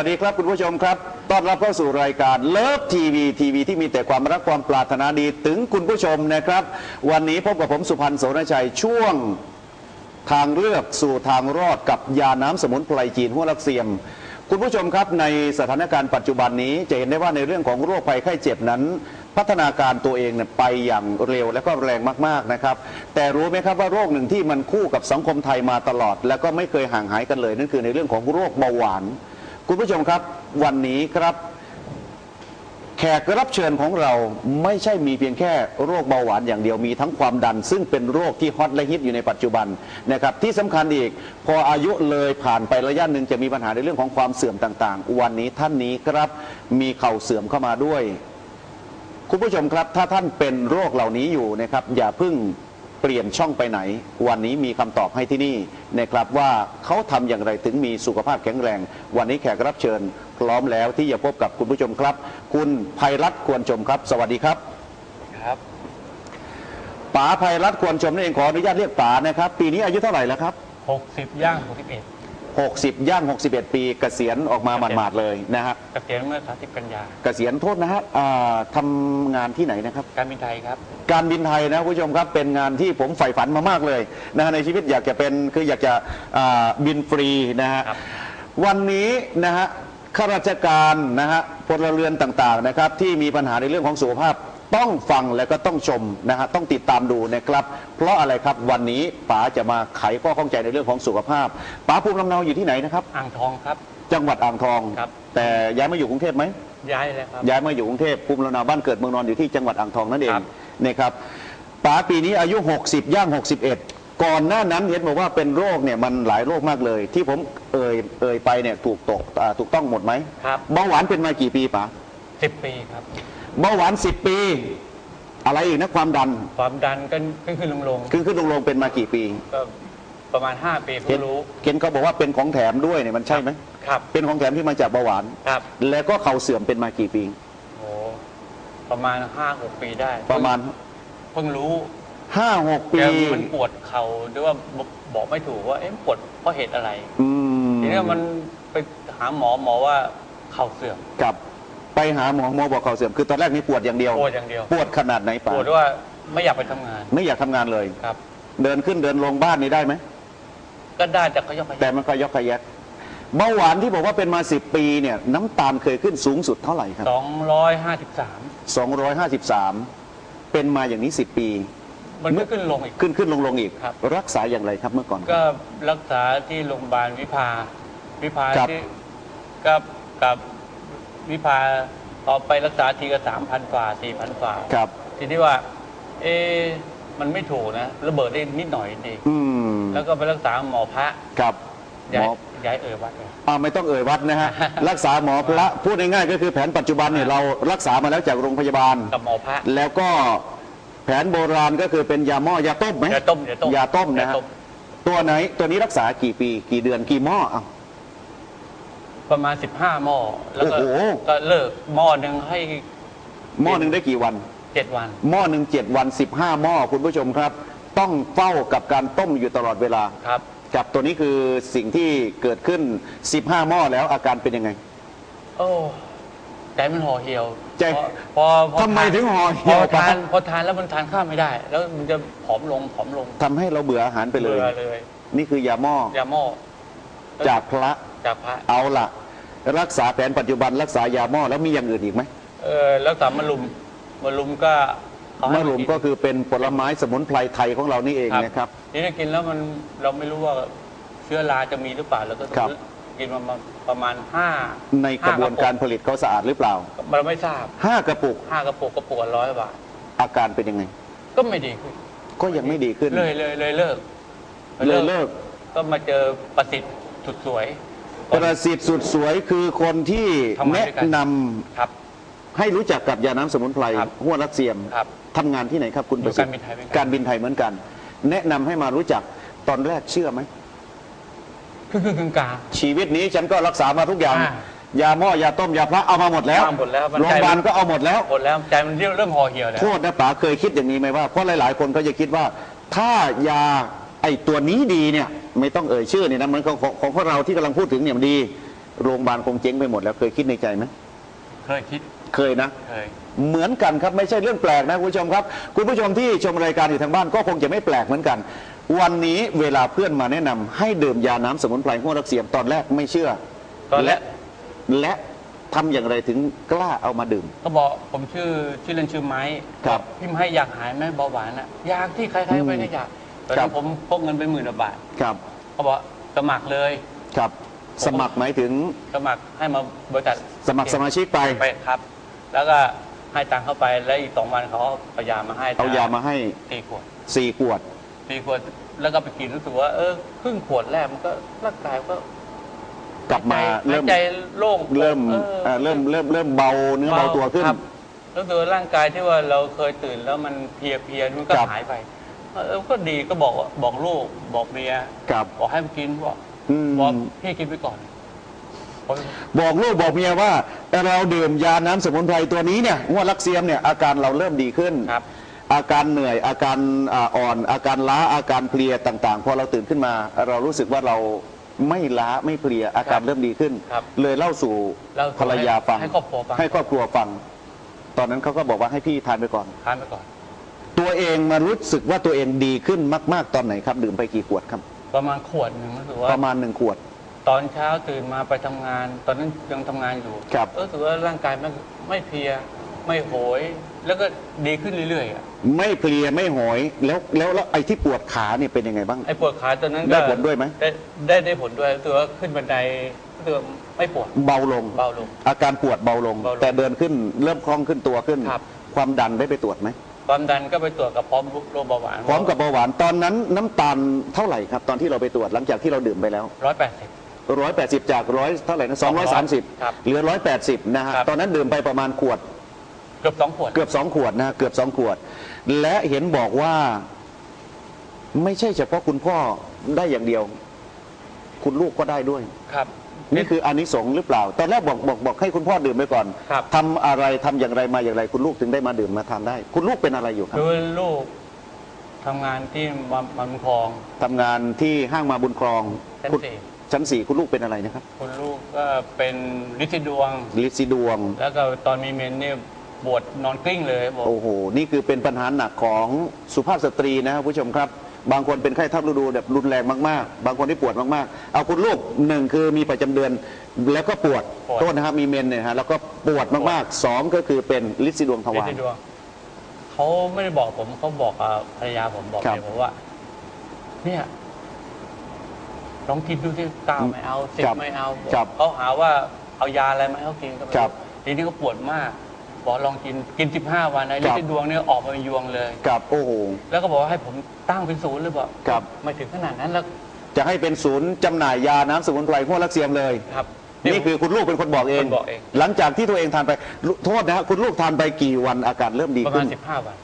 วัสดีคุณผู้ชมครับ ต้อนรับเข้าสู่รายการเลิฟทีวีทีวีที่มีแต่ความรักความปรารถนาดีถึงคุณผู้ชมนะครับ วันนี้พบกับผมสุพันธ์โสนชัยช่วงทางเลือกสู่ทางรอดกับยาน้ำสมุนไพรจีนหัวลักเซียม คุณผู้ชมครับในสถานการณ์ปัจจุบันนี้จะเห็นได้ว่าในเรื่องของโรคภัยไข้เจ็บนั้น พัฒนาการตัวเองเนี่ยไปอย่างเร็วและก็แรงมากๆนะครับ แต่รู้ไหมครับว่าโรคหนึ่งที่มันคู่กับสังคมไทยมาตลอด และก็ไม่เคยห่างหายกันเลย นั่นคือในเรื่องของโรคเบาหวาน คุณผู้ชมครับวันนี้ครับ แขกรับเชิญของเราไม่ใช่มีเพียงแค่โรคเบาหวานอย่างเดียวมีทั้งความดัน ซึ่งเป็นโรคที่ฮอตและฮิตอยู่ในปัจจุบันนะครับที่สำคัญอีกพออายุเลยผ่านไประยะหนึ่งจะมีปัญหาในเรื่องของความเสื่อมต่างๆ วันนี้ท่านนี้ครับมีเข่าเสื่อมเข้ามาด้วย คุณผู้ชมครับถ้าท่านเป็นโรคเหล่านี้อยู่นะครับอย่าเพิ่ง เปลี่ยนช่องไปไหน วันนี้มีคำตอบให้ที่นี่นะครับว่าเขาทำอย่างไรถึงมีสุขภาพแข็งแรง วันนี้แขกรับเชิญ พร้อมแล้วที่จะพบกับคุณผู้ชมครับ คุณภัยรัตน์ควรชมครับ สวัสดีครับครับป๋าภัยรัตน์ควรชมนั่นเองขออนุญาตเรียกป๋านะครับ ปีนี้อายุเท่าไหร่แล้วครับ60ย่าง61 60 ย่าง 61 ปีเกษียณออกมาหมาดๆเลยนะฮะเกษียณเมื่อ30กันยาเกษียณโทษนะฮะอ่าทำงานที่ไหนนะครับ การบินไทยครับ การบินไทยนะคุณผู้ชมครับเป็นงานที่ผมใฝ่ฝันมามากเลยนะฮะในชีวิตอยากจะเป็นคืออยากจะอ่าบินฟรีนะฮะครับ วันนี้นะฮะข้าราชการนะฮะพลเรือนต่างๆนะครับที่มีปัญหาในเรื่องของสุขภาพ ต้องฟังและก็ต้องชมนะฮะต้องติดตามดูนะครับ เพราะอะไรครับวันนี้ป๋าจะมาไขข้อข้องใจในเรื่องของสุขภาพป๋าภูมิลำเนาอยู่ที่ไหนนะครับ อ่างทองครับ จังหวัดอ่างทอง ครับ แต่ย้ายมาอยู่กรุงเทพไหม ย้ายแล้วครับ ย้ายมาอยู่กรุงเทพภูมิลำเนาบ้านเกิดเมืองนอนอยู่ที่จังหวัดอ่างทองนั่นเองครับ นะครับป๋าปีนี้อายุ 60 ย่าง 61 ก่อนหน้านั้นเห็นบอกว่าเป็นโรคเนี่ยมันหลายโรคมากเลย ที่ผมเอ่ยเอ่ยไปเนี่ยถูกตกอ่าถูกต้องหมดไหมครับเบาหวานเป็นมากี่ปีป๋า10ปีครับ เบาหวาน10ปี อะไรอีกนะความดันความดันก็ขึ้นขึ้นลงลงขึ้นขึ้นลงลงเป็นมากี่ปีๆก็ประมาณ 5 ปีเพิ่เห็นงรู้ เห็นเขาบอกว่าเป็นของแถมด้วยเนี่ยมันใช่ไหมครับเป็นของแถมที่มาจากเบาหวาน ครับแล้วก็เข่าเสื่อมเป็นมากี่ปี โอ้ประมาณ 5-6 ปีได้ประมาณเพิ่งรู้5-6ปีแต่มันปวดเข่าหรือว่าบอกไม่ถูกว่าเอ๊ะปวดเพราะเหตุอะไร อืมทีนี้มันไปหาหมอหมอว่าเข่าเสื่อม กับ ไปหาหมอหมอบอกเข่าเสื่อมคือตอนแรกนี่ปวดอย่างเดียว ปวดอย่างเดียว ปวดขนาดไหนป๋าปวดว่าไม่อยากไปทำงานไม่อยากทำงานเลย ครับ เดินขึ้นเดินลงบ้านนี่ได้ไหม ก็ได้แต่ก็ยกไปแต่มันก็ยกขยักเบาหวานที่บอกว่าเป็นมา 10 ปีเนี่ยน้ำตาลเคยขึ้นสูงสุดเท่าไหร่ครัสองร้อยห้าสิบสามบ253 เป็นมาอย่างนี้ 10 ปี มันก็ขึ้นลงอีก ขึ้นขึ้นลงลงอีก ครับ รักษาอย่างไรครับเมื่อก่อน ก็รักษาที่โรงพยาบาลวิภา วิภาครับ ที่กับกับ วิภาต่อไปรักษาทีก็สามพันฝ่าสี่พันฝ่าครับ ทีนี้ว่า เอ๊ะมันไม่ถูกนะ ระเบิดได้นิดหน่อยดีอืมแล้วก็ไปรักษาหมอพระครับหมย้ายอย้ายเอ่ยวัดเลย อ่าไม่ต้องเอ่ยวัดนะฮะ รักษาหมอพระพูดง่ายๆก็คือแผนปัจจุบันเนี่ยเรารักษามาแล้วจากโรงพยาบาล กับหมอพระ แล้วก็แผนโบราณก็คือเป็นยาหม้อยาต้มไหมยาต้มยาต้มยาต้มนะยาฮะต้ม ตัวไหนตัวนี้รักษากี่ปีกี่เดือนกี่หม้ออะ ประมาณสิบห้าหม้อ แล้วก็โอ้โห ก็เลิกหม้อหนึ่งให้หม้อหนึ่งได้กี่วัน เจ็ดวัน หม้อหนึ่งเจ็ดวันสิบห้าหม้อคุณผู้ชมครับ ต้องเฝ้ากับการต้มอยู่ตลอดเวลาครับ กับตัวนี้คือสิ่งที่เกิดขึ้น 15 หม้อแล้วอาการเป็นยังไง โอ้ใจมันห่อเหี่ยวใจพอพอพอทำไมทานถึงห่อพเหี่ยอวทานครับพอทานแล้วมันทานข้าวไม่ได้ แล้วมันจะผอมลงผอมลงทำให้เราเบื่ออาหารไปเลย บื่อเลยนี่คือยาหม้อ ยาหม้อจากพระ จากพระเอาละรักษาแผนปัจจุบันรักษายาหม้อแล้วมีอย่างอื่นอีกไหมเออแล้วสามมะลุมมะลุมก็เอาให้มะรุมก็คือเป็นผลไม้สมุนไพรไทยของเรานี่เองครับนะครับทีนี้กินแล้วมันเราไม่รู้ว่าเชื้อราจะมีหรือเปล่าแล้วก็ครับกินมาประมาณห้าในกระบวนการผลิตเขาสะอาดหรือเปล่าเราไม่ทราบ5กระปุกห้ากระปุกกระปุกร้อยบาทอาการเป็นยังไง ก็ไม่ดีขึ้นก็ยังไม่ดีขึ้นเลยเลยเลยเลิก เลยเลิกก็มาเจอประสิทธิ์สุดสวย ประสิทธิ์สุดสวยคือคนที่ทำงานแนะด้วยกัน นำครับ ให้รู้จักกับยาน้ำสมุนไพรครับหัวรักเสียมครับทำงานที่ไหนครับคุณอยู่ประสิทธิ์การบินไทยเหมือนกัน การบินไทยเหมือนกัน แนะนำให้มารู้จักตอนแรกเชื่อไหม คือคือกึ่งกลาง ชีวิตนี้ฉันก็รักษามาทุกอย่าง อ่ายาหม้อยาต้มยาพระเอามาหมดแล้วเอาหมดแล้วมัน โรงพยาบาลก็เอาหมดแล้วหมดแล้วใจมันเริ่มเริ่มห่อเหี่ยวแล้ว โทษนะป๋าเคยคิดอย่างนี้ไหมว่าเพราะหลาย ๆ คนก็จะคิดว่า ถ้ายาไอ้ตัวนี้ดีเนี่ยไม่ต้องเอ่ยชื่อเนี่ยนะเหมือนของของของพวกเราที่กำลังพูดถึงเนี่ยมันดีโรงพยาบาลคงเจ๊งไปหมดแล้วเคยคิดในใจไหมเคยคิดเคยนะ เคย เหมือนกันครับไม่ใช่เรื่องแปลกนะคุณผู้ชมครับ คุณผู้ชมที่ชมรายการอยู่ทางบ้านก็คงจะไม่แปลกเหมือนกัน วันนี้เวลาเพื่อนมาแนะนำให้ดื่มยาน้ำสมุนไพรหัวรักเสียมตอนแรกไม่เชื่อตอนแรและก และทำอย่างไรถึงกล้าเอามาดื่ม ก็บอกผมชื่อชื่อเล่นชื่อไม้ครับพี่ไม้อยากหายไหมเบาหวานอะอยากที่ใครๆก็ไม่ได้อยาก ตอนครันั้บ นผมพกเงินไปหมื่นกว่าบาทครับเขาบอกสมัครเลย ครับสมัครหมายถึงสมัครให้มาบริษัทสมัครสมาชิกไปไปครับ แล้วก็ให้ตังค์เข้าไปแล้วอีกสองวันเขาเอายามาให้เอายามาให้ตีขวดสี่ขวด ตีขวดแล้วก็ไปกินรู้สึกว่าเออครึ่งขวดแรกมันก็ร่างกายก็กลับมาหายเริ่มใจโล่งเริ่มออ เอ่อเริ่มเริ่มเริ่มเบาเนื้อเบาตัวขึ้น ครับรู้สึกว่าร่างกายที่ว่าเราเคยตื่นแล้วมันเพลียเพลียๆมันก็ครับ หายไป เออก็ดีก็บอกว่าบอกลูกบอกเมียครับ บอกให้มันกินบอกอืม บอกพี่กินไปก่อนผมบอกลูกบอกเมียว่าเราดื่มยาน้ำสมุนไพรตัวนี้เนี่ยงวดลักเซียมเนี่ยอาการเราเริ่มดีขึ้น ครับ อาการเหนื่อยอาการอ่าอ่อน อาการล้าอาการเพลียต่างๆพอเราตื่นขึ้นมา เรารู้สึกว่าเราไม่ล้าไม่เพลียอาการเริ่มดีขึ้น ครับเลยเล่าสู่เล่าสู่ภรรยาฟังให้ครอบครัวฟัง ให้ครอบครัวฟัง ตอนนั้นเขาก็บอกว่าให้พี่ทานไปก่อน ทานไปก่อน ตัวเองมารู้สึกว่าตัวเองดีขึ้นมาก ๆ ตอนไหนครับ ดื่มไปกี่ขวดครับ ประมาณขวดหนึ่งรู้สึกว่าประมาณหนึ่งขวด ตอนเช้าตื่นมาไปทำงาน ตอนนั้นยังทำงานอยู่ครับ เออรู้สึกว่าร่างกายไม่ไม่เพลีย ไม่โหย แล้วก็ดีขึ้นเรื่อยๆอะไม่เพลียไม่หอยแล้วแล้วแล้วไอ้ที่ปวดขาเนี่ยเป็นยังไงบ้าง ไอ้ปวดขาตอนนั้นก็ได้ผลด้วยไหม ได้ได้ได้ผลด้วยรู้สึกว่าขึ้นบันไดรู้สึกว่าไม่ปวด เบาลง เบาลงอาการปวดเบาลง เบาลงแต่เดินขึ้นเริ่มคล่องขึ้นตัวขึ้น ครับ ความดันได้ไปตรวจไหม ความดันก็ไปตรวจกับพร้อมโรคเบาหวานพร้อมกับเบาหวานตอนนั้นน้ำตาลเท่าไหร่ครับ ตอนที่เราไปตรวจหลังจากที่เราดื่มไปแล้ว ร้อยแปดสิบร้อยแปดสิบจากร้อยเท่าไหร่นะสองร้อยสามสิบครับเหลือร้อยแปดสิบนะฮะครับ ตอนนั้นดื่มไปประมาณขวด เกือบสองขวด เกือบสองขวดนะฮะเกือบสองขวด และเห็นบอกว่า ไม่ใช่เฉพาะคุณพ่อได้อย่างเดียว คุณลูกก็ได้ด้วย ครับ นี่คืออานิสงส์หรือเปล่า ตอนแรกบอกบอกบอกให้คุณพ่อดื่มไปก่อนครับ ทำอะไรทำอย่างไรมาอย่างไร คุณลูกถึงได้มาดื่มมาทานได้ คุณลูกเป็นอะไรอยู่ครับคือลูกทำงานที่มันมันคลอง ทำงานที่ห้างมาบุญครองชั้นคุณสี่ ชั้นสี่คุณลูกเป็นอะไรนะครับคุณลูกก็เป็นลิซิดวง ลิซิดวง แล้วก็ตอนมีเมนเนี่ยปวดนอนกลิ้งเลยบอก โอ้โห นี่คือเป็นปัญหาหนักของสุภาพสตรีนะครับผู้ชมครับ บางคนเป็นไข้ทับฤดูแบบรุนแรงมากๆ บางคนที่ปวดมากๆ เอาคุณลูกหนึ่งคือมีประจำเดือน แล้วก็ปวดปวด โทษนะครับมีเมนเนี่ยฮะแล้วก็ปวดมากๆสองก็คือเป็นลิซิดวงทลิวารซิดวงเขาไม่ได้บอกผมเขาบอกกับภรรยาผมบอกครับเลยผมว่า เนี่ยลองกินดูที่เก้าไม่เอาสิบครับไม่เอาครับเขาหาว่าเอายาอะไรมาให้เขากินก็ไม่ครับ ทีนี้ก็ปวดมาก บอกลองกินกินสิบห้าวันไอ้คลิรับซิดวงเนี่ยออกมาเป็นยวงเลย กับโอ้โหแล้วก็บอกว่าให้ผมตั้งเป็นศูนย์เลยบอกครับไม่ถึงขนาดนั้นแล้วจะให้เป็นศูนย์จำหน่ายยาน้ำสมุนไพรหัวลักเซียมเลยครับ นี่คือคุณลูกเป็นคนบอกเอง คนบอกเอง หลังจากที่ตัวเองทานไปโทษนะฮะคุณลูกทานไปกี่วันอาการเริ่มดีประขึ้มานณสิบห้าวัน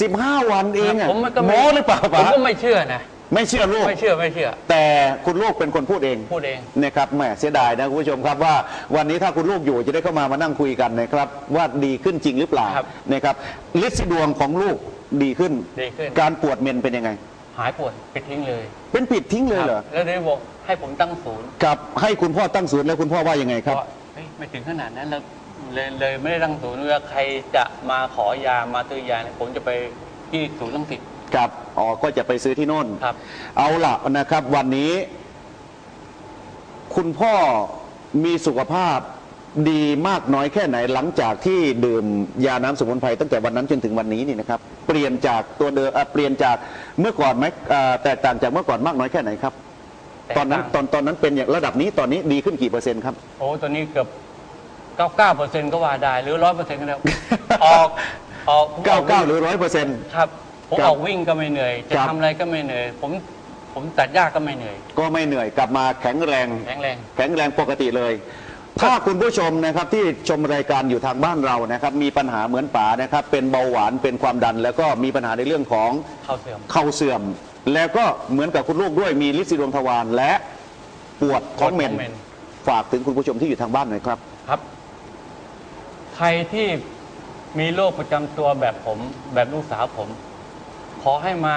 สิบห้าวันเองอะผมก็โม้หรือเปล่าผปะมก็ไม่เชื่อนะ ไม่เชื่อลูก ไม่เชื่อไม่เชื่อ แต่คุณลูกเป็นคนพูดเองพูดเอง นะครับแหมเสียดายนะคุณผู้ชมครับว่าวันนี้ถ้าคุณลูกอยู่จะได้เข้ามามานั่งคุยกันนะครับ ว่าดีขึ้นจริงหรือเปล่าครับนะครับลิดดวงของลูกดีขึ้น ดีขึ้น การปวดเมนเป็นยังไง หายปวดไปทิ้งเลยเป็นปิดทิ้งเลยเหรอครับแล้วได้บอกให้ผมตั้งศูนย์กับให้คุณพ่อตั้งศูนย์แล้วคุณพ่อว่ายังไงครับ ก็เฮ้ยไม่ถึงขนาดนั้นแล้วเลยเลยไม่ได้ตั้งศูนย์ว่าใครจะมาขอยามาซื้อยาเนี่ยผมจะไปที่ศูนย์ลังสิต ครับ อ๋อก็จะไปซื้อที่โน่นครับ เอาละนะครับวันนี้ คุณพ่อมีสุขภาพดีมากน้อยแค่ไหนหลังจากที่ดื่มยาน้ำสมุนไพรตั้งแต่วันนั้นจนถึงวันนี้นี่นะครับ เปลี่ยนจากตัวเดิมอะเปลี่ยนจากเมื่อก่อนไหมอ่าแตกต่างจากเมื่อก่อนมากน้อยแค่ไหนครับแตกตอนนั้นต่างตอนตอนนั้นเป็นอย่างระดับนี้ตอนนี้ดีขึ้นกี่เปอร์เซ็นต์ครับ โอ้ตอนนี้เกือบ 99เปอร์เซ็นต์ก็ว่าได้ หรือร้อยเปอร์เซ็นต์ก็ได้ ออก ออกผมออกวิ่ง99หรือร้อยเปอร์เซ็นต์ครับ ผมครับออกวิ่งก็ไม่เหนื่อย จะครับ ทำอะไรก็ไม่เหนื่อย ผมผมตัดหญ้าก็ไม่เหนื่อยก็ไม่เหนื่อยกลับมาแข็งแรง แข็งแรง แข็งแรงปกติเลย ถ้าคุณผู้ชมนะครับที่ชมรายการอยู่ทางบ้านเรานะครับ มีปัญหาเหมือนป๋านะครับ เป็นเบาหวานเป็นความดัน แล้วก็มีปัญหาในเรื่องของเข้าเสื่อม เข่าเสื่อม แล้วก็เหมือนกับคุณลูกด้วยมีลิซิดวงทวารและปวดท้องเมนปวดท้องเมน ฝากถึงคุณผู้ชมที่อยู่ทางบ้านหน่อยครับ ครับ ใครที่มีโรคประจำตัวแบบผม แบบลูกสาวผม ขอให้มา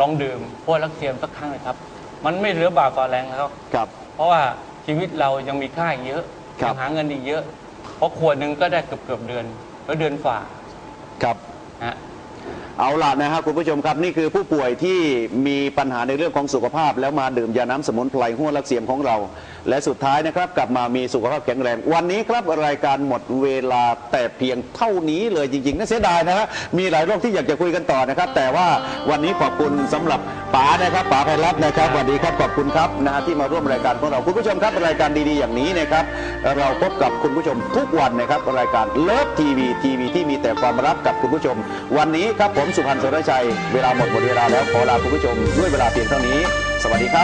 ลองดื่มพวกลักเซียมสักครั้งเลยครับ มันไม่เหลือบากต่อแรงแล้วครับ เพราะว่าชีวิตเรายังมีค่าอีกเยอะครับ ยังหาเงินอีกเยอะ เพราะขวดหนึ่งก็ได้เกือบเกือบๆเดือนแล้วเดือนฝ่าครับ นะฮะ เอาละนะฮะคุณผู้ชมครับนี่คือผู้ป่วยที่มีปัญหาในเรื่องของสุขภาพ แล้วมาดื่มยาน้ำสมุนไพรหัวลักเสียมของเรา และสุดท้ายนะครับกลับมามีสุขภาพแข็งแรง วันนี้ครับรายการหมดเวลาแต่เพียงเท่านี้เลยจริงๆน่าเสียดายนะฮะมีหลายโรคที่อยากจะคุยกันต่อนะครับ แต่ว่าวันนี้ขอบคุณสำหรับ ป๋านะครับป๋าไพรัตน์นะครับสวัสดีครับขอบคุณครับนะฮะที่มาร่วมรายการของเราคุณผู้ชมครับรายการดีๆอย่างนี้นะครับเราพบกับคุณผู้ชมทุกวันนะครับรายการเลิฟทีวีทีวีที่มีแต่ความรักกับคุณผู้ชม วันนี้ครับผมสุพันธ์สุรชัยเวลาหมดหมดเวลาแล้วขอลาคุณผู้ชมด้วยเวลาเพียงเท่านี้ สวัสดีครับ